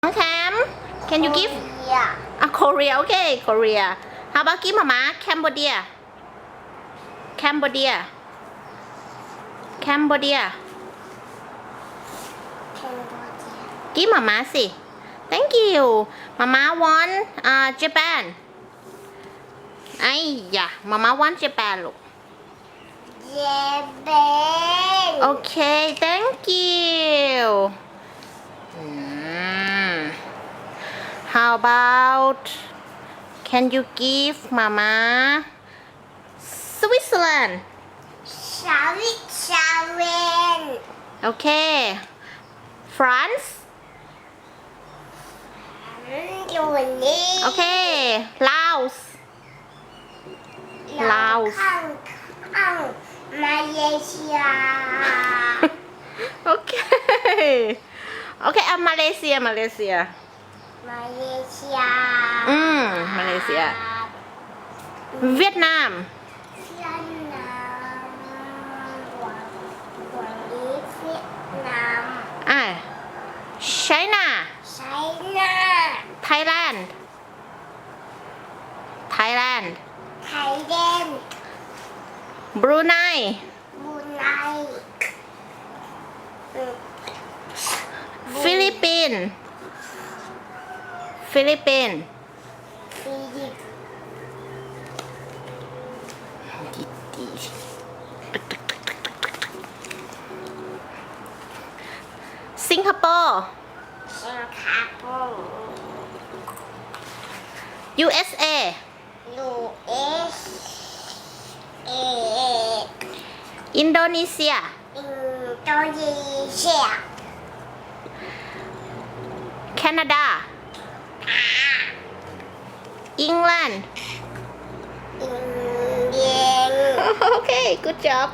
น้องแคม can you give Yeah. อ่ะ Korea okay Korea how about give มามา Cambodia Cambodia Cambodia Cambodia. give มามาสิ thank you มามา want อ่า Japan ไอ้ยะมามา want Japan ลูก Japan. Okay, thank you. How about can you give Mama Switzerland? Sorry, Sharon. Okay. France? Okay. Laos. Laos. Malaysia. Okay. Okay, uh, Malaysia, Malaysia. มาเลเซียอืมมาเลเซีย เวียดนาม เวียดนามวังหวัเวียดนามอ่าไชน่าไชน่าไทยแลนด์ ไทยแลนด์ ไทยแลนด์ บรูไน บรูไน ฟิลิปปินส์ ฟิลิปปินส์สิงคโปร์ สิงคโปร์ USA USA อินโดนีเซีย อินโดนีเซีย แคนาดา England. Indian. Okay, good job.